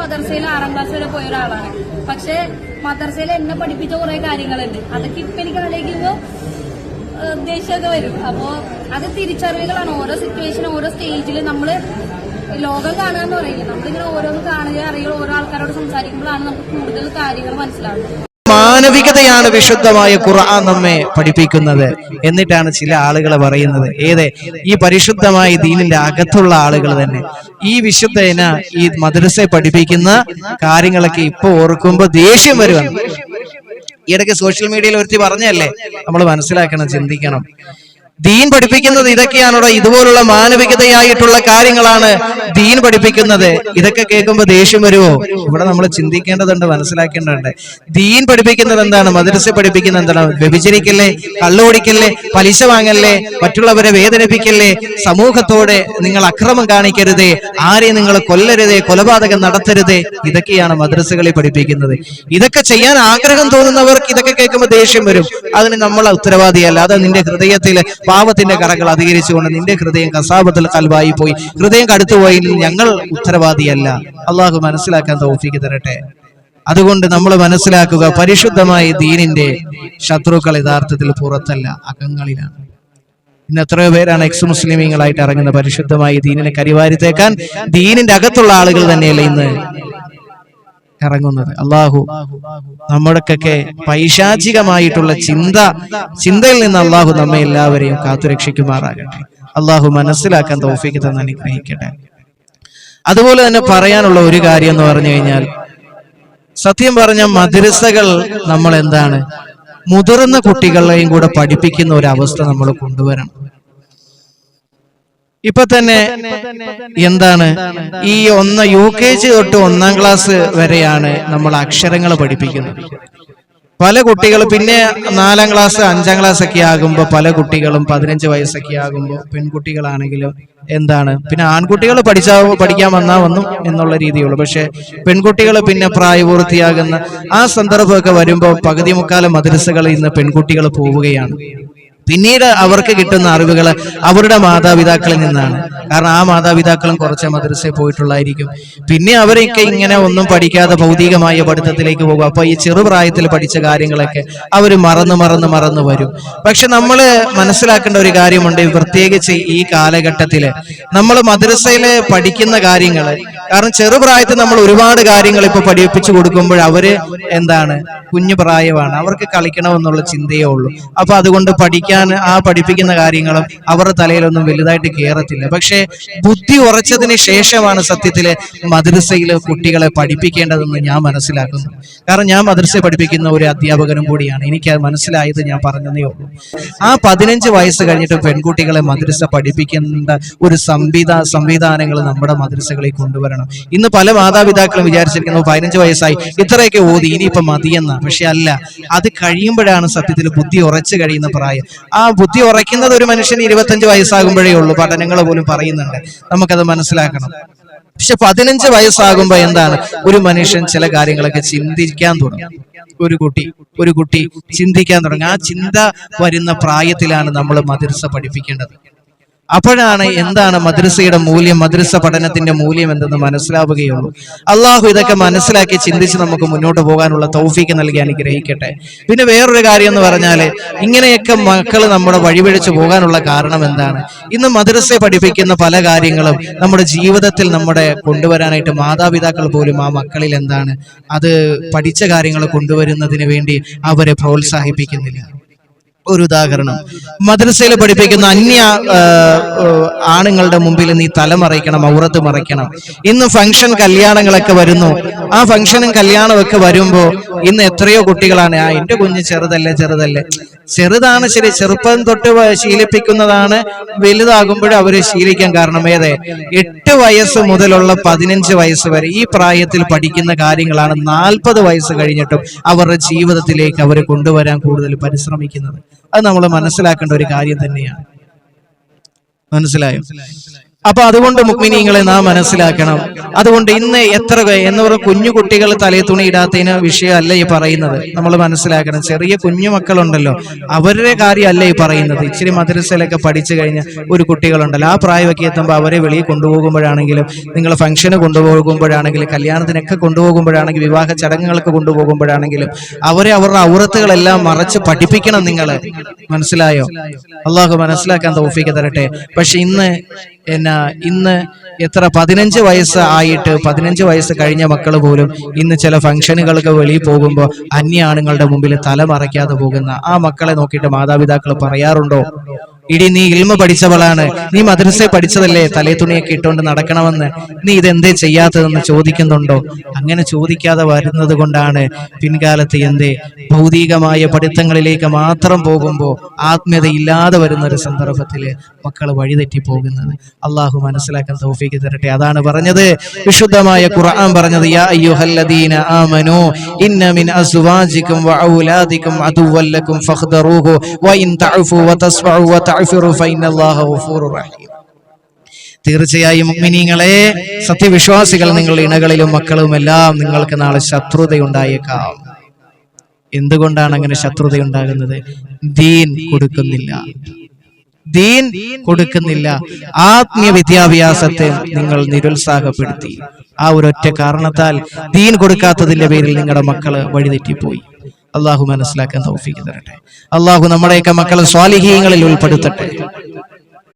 മദർസയിൽ ആറാം ക്ലാസ് വരെ പോയ ഒരാളാണ്. പക്ഷെ മദർസയിൽ എന്നെ പഠിപ്പിച്ച കുറെ കാര്യങ്ങളുണ്ട്. അതൊക്കെ ഇപ്പൊ എനിക്ക് ആലോചിക്കുമ്പോ ഏഹ്, ദേഷ്യമൊക്കെ വരും. അപ്പോ അത് തിരിച്ചറിവുകളാണ്. ഓരോ സിറ്റുവേഷൻ ഓരോ സ്റ്റേജിൽ നമ്മൾ ലോകം കാണുക എന്ന് പറയില്ല? നമ്മളിങ്ങനെ ഓരോന്ന് കാണുക അറിയുക ഓരോ ആൾക്കാരോട് സംസാരിക്കുമ്പോഴാണ് നമുക്ക് കൂടുതൽ കാര്യങ്ങൾ മനസ്സിലാവുന്നത്. മാനവികതയാണ് വിശുദ്ധമായ ഖുർആൻ നമ്മെ പഠിപ്പിക്കുന്നത്. എന്നിട്ടാണ് ചില ആളുകൾ പറയുന്നത്. ഏത് ഈ പരിശുദ്ധമായ ദീനിന്റെ അകത്തുള്ള ആളുകൾ തന്നെ. ഈ വിശുദ്ധന ഈ മദ്രസയെ പഠിപ്പിക്കുന്ന കാര്യങ്ങളൊക്കെ ഇപ്പൊ ഓർക്കുമ്പോ ദേഷ്യം വരുവാണ്. ഈയിടയ്ക്ക് സോഷ്യൽ മീഡിയയിൽ ഒരുത്തി പറഞ്ഞല്ലേ നമ്മൾ മനസ്സിലാക്കണം ചിന്തിക്കണം. ദീൻ പഠിപ്പിക്കുന്നത് ഇതൊക്കെയാണോ ഇതുപോലുള്ള മാനവികതയായിട്ടുള്ള കാര്യങ്ങളാണ് ദീൻ പഠിപ്പിക്കുന്നത്. ഇതൊക്കെ കേൾക്കുമ്പോൾ ദേഷ്യം വരുമോ ഇവിടെ നമ്മൾ ചിന്തിക്കേണ്ടതുണ്ട് മനസ്സിലാക്കേണ്ടതുണ്ട്. ദീൻ പഠിപ്പിക്കുന്നത് എന്താണ്? മദ്രസ പഠിപ്പിക്കുന്നത് എന്താണ്? വ്യഭിചരിക്കല്ലേ? കള്ളുപിടിക്കല്ലേ പലിശ വാങ്ങല്ലേ? മറ്റുള്ളവരെ വേദനിപ്പിക്കല്ലേ? സമൂഹത്തോടെ നിങ്ങൾ അക്രമം കാണിക്കരുതേ. ആരെയും നിങ്ങൾ കൊല്ലരുതേ കൊലപാതകം നടത്തരുതേ. ഇതൊക്കെയാണ് മദ്രസകളിൽ പഠിപ്പിക്കുന്നത്. ഇതൊക്കെ ചെയ്യാൻ ആഗ്രഹം തോന്നുന്നവർക്ക് ഇതൊക്കെ കേൾക്കുമ്പോൾ ദേഷ്യം വരും. അതിന് നമ്മൾ ഉത്തരവാദിയല്ല. അത് നിന്റെ ഹൃദയത്തിൽ പാപത്തിന്റെ കറകൾ അധികരിച്ചുകൊണ്ട് നിന്റെ ഹൃദയം കസാബത്തിൽ കൽവായി പോയി. ഹൃദയം കടുത്തുപോയി ഞങ്ങൾ ഉത്തരവാദിയല്ല. അള്ളാഹു മനസ്സിലാക്കാൻ തോഫിക്ക് തരട്ടെ. അതുകൊണ്ട് നമ്മൾ മനസ്സിലാക്കുക പരിശുദ്ധമായ ദീനിന്റെ ശത്രുക്കൾ യഥാർത്ഥത്തിൽ പുറത്തല്ല അകങ്ങളിലാണ്. ഇന്ന് എത്രയോ പേരാണ് എക്സ് മുസ്ലിമീങ്ങളായിട്ട് ഇറങ്ങുന്ന പരിശുദ്ധമായി ദീനിനെ കരിവാരിത്തേക്കാൻ ദീനിന്റെ അകത്തുള്ള ആളുകൾ തന്നെയല്ലേ ഇന്ന് ഇറങ്ങുന്നത്. അള്ളാഹു നമ്മുടെക്കൊക്കെ പൈശാചികമായിട്ടുള്ള ചിന്ത ചിന്തയിൽ നിന്ന് അള്ളാഹു നമ്മെ എല്ലാവരെയും കാത്തുരക്ഷിക്കുമാറാകട്ടെ. അള്ളാഹു മനസ്സിലാക്കാൻ തോഫിക്ക് തന്നെ അനുഗ്രഹിക്കട്ടെ. അതുപോലെ തന്നെ പറയാനുള്ള ഒരു കാര്യം എന്ന് പറഞ്ഞു കഴിഞ്ഞാൽ സത്യം പറഞ്ഞ മദ്രസകൾ നമ്മൾ എന്താണ് മുതിർന്ന കുട്ടികളെയും കൂടെ പഠിപ്പിക്കുന്ന ഒരു അവസ്ഥ നമ്മൾ കൊണ്ടുവരണം. ഇപ്പൊ തന്നെ എന്താണ്? ഈ ഒന്ന് യു കെ ജി തൊട്ട് ഒന്നാം ക്ലാസ് വരെയാണ് നമ്മൾ അക്ഷരങ്ങൾ പഠിപ്പിക്കുന്നത്. പല കുട്ടികൾ പിന്നെ നാലാം ക്ലാസ് അഞ്ചാം ക്ലാസ് ഒക്കെ ആകുമ്പോൾ പല കുട്ടികളും പതിനഞ്ച് വയസ്സൊക്കെ ആകുമ്പോൾ പെൺകുട്ടികളാണെങ്കിലും എന്താണ്? പിന്നെ ആൺകുട്ടികൾ പഠിച്ചാ പഠിക്കാൻ വന്നാ വന്നു എന്നുള്ള രീതിയുള്ളൂ. പക്ഷെ പെൺകുട്ടികൾ പിന്നെ പ്രായപൂർത്തിയാകുന്ന ആ സന്ദർഭമൊക്കെ വരുമ്പോൾ പകുതി മുക്കാല മദ്രസകളിൽ ഇന്ന് പെൺകുട്ടികൾ പോവുകയാണ്. പിന്നീട് അവർക്ക് കിട്ടുന്ന അറിവുകൾ അവരുടെ മാതാപിതാക്കളിൽ നിന്നാണ്. കാരണം ആ മാതാപിതാക്കളും കുറച്ച് മദ്രസയിൽ പോയിട്ടുള്ളായിരിക്കും. പിന്നെ അവരൊക്കെ ഇങ്ങനെ ഒന്നും പഠിക്കാതെ ഭൗതികമായ പഠിത്തത്തിലേക്ക് പോകും. അപ്പൊ ഈ ചെറുപ്രായത്തിൽ പഠിച്ച കാര്യങ്ങളൊക്കെ അവർ മറന്ന് മറന്ന് മറന്ന് വരും. പക്ഷെ നമ്മൾ മനസ്സിലാക്കേണ്ട ഒരു കാര്യമുണ്ട്. പ്രത്യേകിച്ച് ഈ കാലഘട്ടത്തിൽ നമ്മൾ മദ്രസയിൽ പഠിക്കുന്ന കാര്യങ്ങൾ കാരണം ചെറുപ്രായത്തിൽ നമ്മൾ ഒരുപാട് കാര്യങ്ങൾ ഇപ്പൊ പഠിപ്പിച്ചു കൊടുക്കുമ്പോൾ അവർ എന്താണ്? കുഞ്ഞു പ്രായമാണ്. അവർക്ക് കളിക്കണമെന്നുള്ള ചിന്തയേ ഉള്ളൂ. അപ്പൊ അതുകൊണ്ട് പഠിക്കാൻ ആ പഠിപ്പിക്കുന്ന കാര്യങ്ങളും അവരുടെ തലയിലൊന്നും വലുതായിട്ട് കയറത്തില്ല പക്ഷേ ബുദ്ധി ഉറച്ചതിന് ശേഷമാണ് സത്യത്തിലെ മദ്രസയിൽ കുട്ടികളെ പഠിപ്പിക്കേണ്ടതെന്ന് ഞാൻ മനസ്സിലാക്കുന്നു. കാരണം ഞാൻ മദ്രസയെ പഠിപ്പിക്കുന്ന ഒരു അധ്യാപകനും കൂടിയാണ്. എനിക്ക് അത് മനസ്സിലായത് ഞാൻ പറഞ്ഞതേ ഉള്ളൂ. ആ പതിനഞ്ച് വയസ്സ് കഴിഞ്ഞിട്ട് പെൺകുട്ടികളെ മദ്രസ പഠിപ്പിക്കേണ്ട ഒരു സംവിധാ സംവിധാനങ്ങൾ നമ്മുടെ മദ്രസകളിൽ കൊണ്ടുവരണം. ഇന്ന് പല മാതാപിതാക്കളും വിചാരിച്ചിരിക്കുന്നത് പതിനഞ്ച് വയസ്സായി ഇത്രയൊക്കെ ഓതി ഇനിയിപ്പം മതിയെന്ന. പക്ഷെ അല്ല അത് കഴിയുമ്പോഴാണ് സത്യത്തിൽ ബുദ്ധി ഉറച്ചു കഴിയുന്ന പ്രായം. ആ ബുദ്ധി ഉറയ്ക്കുന്നത് ഒരു മനുഷ്യന് ഇരുപത്തഞ്ച് വയസ്സാകുമ്പോഴേ ഉള്ളൂ. പഠനങ്ങൾ പോലും പറയുന്നുണ്ട്. നമുക്കത് മനസ്സിലാക്കണം. പക്ഷെ പതിനഞ്ച് വയസ്സാകുമ്പോ എന്താണ്? ഒരു മനുഷ്യൻ ചില കാര്യങ്ങളൊക്കെ ചിന്തിക്കാൻ തുടങ്ങും. ഒരു കുട്ടി ഒരു കുട്ടി ചിന്തിക്കാൻ തുടങ്ങും. ആ ചിന്ത വരുന്ന പ്രായത്തിലാണ് നമ്മൾ മദ്രസ പഠിപ്പിക്കേണ്ടത്. അപ്പോഴാണ് എന്താണ് മദ്രസയുടെ മൂല്യം മദ്രസ പഠനത്തിന്റെ മൂല്യം എന്തെന്ന് മനസ്സിലാവുകയുള്ളൂ. അള്ളാഹു ഇതൊക്കെ മനസ്സിലാക്കി ചിന്തിച്ച് നമുക്ക് മുന്നോട്ട് പോകാനുള്ള തൗഫീക്ക് നൽകി അനുഗ്രഹിക്കട്ടെ. പിന്നെ വേറൊരു കാര്യം എന്ന് പറഞ്ഞാൽ ഇങ്ങനെയൊക്കെ മക്കൾ നമ്മുടെ വഴിപിഴച്ചു പോകാനുള്ള കാരണം എന്താണ്? ഇന്ന് മദ്രസ പഠിപ്പിക്കുന്ന പല കാര്യങ്ങളും നമ്മുടെ ജീവിതത്തിൽ നമ്മുടെ കൊണ്ടുവരാനായിട്ട് മാതാപിതാക്കൾ പോലും ആ മക്കളിൽ എന്താണ്? അത് പഠിച്ച കാര്യങ്ങൾ കൊണ്ടുവരുന്നതിന് വേണ്ടി അവരെ പ്രോത്സാഹിപ്പിക്കുന്നില്ല. ഒരു ഉദാഹരണം. മദ്രസയിൽ പഠിപ്പിക്കുന്ന അന്യ ആണുങ്ങളുടെ മുമ്പിൽ നീ തല മറയ്ക്കണം ഔറത്ത് മറയ്ക്കണം ഇന്ന് ഫംഗ്ഷൻ കല്യാണങ്ങളൊക്കെ വരുന്നു. ആ ഫംഗ്ഷനും കല്യാണവും ഒക്കെ വരുമ്പോ ഇന്ന് എത്രയോ കുട്ടികളാണ് ആ എന്റെ കുഞ്ഞ് ചെറുതല്ലേ ചെറുതല്ലേ. ചെറുതാണ് ശരി ചെറുപ്പം തൊട്ട് ശീലിപ്പിക്കുന്നതാണ്. വലുതാകുമ്പോഴും അവർ ശീലിക്കാൻ കാരണം ഏതെ? എട്ട് വയസ്സ് മുതലുള്ള പതിനഞ്ച് വയസ്സ് വരെ ഈ പ്രായത്തിൽ പഠിക്കുന്ന കാര്യങ്ങളാണ് നാൽപ്പത് വയസ്സ് കഴിഞ്ഞിട്ടും അവരുടെ ജീവിതത്തിലേക്ക് അവർ കൊണ്ടുവരാൻ കൂടുതൽ പരിശ്രമിക്കുന്നത്. അത് നമ്മൾ മനസ്സിലാക്കേണ്ട ഒരു കാര്യം തന്നെയാണ്. മനസ്സിലായോ? അപ്പൊ അതുകൊണ്ട് മുക്മിനീങ്ങളെ നാം മനസ്സിലാക്കണം. അതുകൊണ്ട് ഇന്ന് എത്ര എന്ന് പറഞ്ഞ കുഞ്ഞു കുട്ടികൾ തലേ തുണി ഇടാത്തതിന് വിഷയമല്ല ഈ പറയുന്നത്. നമ്മൾ മനസ്സിലാക്കണം. ചെറിയ കുഞ്ഞു മക്കളുണ്ടല്ലോ. അവരുടെ കാര്യമല്ല ഈ പറയുന്നത്. ഇച്ചിരി മദ്രസയിലൊക്കെ പഠിച്ചു കഴിഞ്ഞ ഒരു കുട്ടികളുണ്ടല്ലോ. ആ പ്രായമൊക്കെ എത്തുമ്പോൾ അവരെ വെളിയിൽ കൊണ്ടുപോകുമ്പോഴാണെങ്കിലും നിങ്ങൾ ഫംഗ്ഷന് കൊണ്ടുപോകുമ്പോഴാണെങ്കിലും കല്യാണത്തിനൊക്കെ കൊണ്ടുപോകുമ്പോഴാണെങ്കിലും വിവാഹ ചടങ്ങുകൾക്ക് കൊണ്ടുപോകുമ്പോഴാണെങ്കിലും അവരെ അവരുടെ ഔറത്തുകളെല്ലാം മറച്ച് പഠിപ്പിക്കണം നിങ്ങൾ മനസ്സിലായോ? അള്ളാഹു മനസ്സിലാക്കാൻ തോഫിക്ക് തരട്ടെ. പക്ഷെ ഇന്ന് എന്നാ ഇന്ന് എത്ര പതിനഞ്ച് വയസ്സ് ആയിട്ട് പതിനഞ്ച് വയസ്സ് കഴിഞ്ഞ മക്കൾ പോലും ഇന്ന് ചില ഫംഗ്ഷനുകൾക്ക് വെളിയിൽ പോകുമ്പോൾ അന്യ ആണുങ്ങളുടെ മുമ്പിൽ തല മറയ്ക്കാതെ പോകുന്ന ആ മക്കളെ നോക്കിയിട്ട് മാതാപിതാക്കൾ പറയാറുണ്ടോ? ഇടി നീ ഇൽമ പഠിച്ചവളാണ്. നീ മദ്രസയെ പഠിച്ചതല്ലേ? തലേ തുണിയൊക്കെ ഇട്ടുകൊണ്ട് നടക്കണമെന്ന്. നീ ഇതെന്തേ ചെയ്യാത്തതെന്ന് ചോദിക്കുന്നുണ്ടോ? അങ്ങനെ ചോദിക്കാതെ വരുന്നത് കൊണ്ടാണ് പിൻകാലത്ത് എന്തേ? ഭൗതികമായ പഠിത്തങ്ങളിലേക്ക് മാത്രം പോകുമ്പോൾ ആത്മീയത ഇല്ലാതെ വരുന്ന ഒരു സന്ദർഭത്തിൽ മക്കൾ വഴിതെറ്റി പോകുന്നത്. അള്ളാഹു മനസ്സിലാക്കാൻ തൗഫീക്ക് തരട്ടെ. അതാണ് പറഞ്ഞത്. വിശുദ്ധമായ ഖുർആൻ പറഞ്ഞത് യാ അയ്യുഹല്ലദീന ആമനു ഇന്ന മിൻ അദുവല്ലക്കും വഇൻ തീർച്ചയായും മുഅ്മിനീങ്ങളെ സത്യവിശ്വാസികൾ നിങ്ങൾ ഇണകളിലും മക്കളും എല്ലാം നിങ്ങൾക്ക് നാളെ ശത്രുതയുണ്ടായേക്കാം. എന്തുകൊണ്ടാണ് അങ്ങനെ ശത്രുത ഉണ്ടാകുന്നത് ദീൻ കൊടുക്കുന്നില്ല. ദീൻ കൊടുക്കുന്നില്ല. ആത്മീയ വിദ്യാഭ്യാസത്തെ നിങ്ങൾ നിരുത്സാഹപ്പെടുത്തി. ആ ഒരൊറ്റ കാരണത്താൽ ദീൻ കൊടുക്കാത്തതിന്റെ പേരിൽ നിങ്ങളുടെ മക്കൾ വഴിതെറ്റിപ്പോയി. അള്ളാഹു മനസ്സിലാക്കാൻ തൗഫീക്ക് തരട്ടെ. അള്ളാഹു നമ്മുടെയൊക്കെ മക്കളെ സ്വാലിഹീങ്ങളിൽ ഉൾപ്പെടുത്തട്ടെ.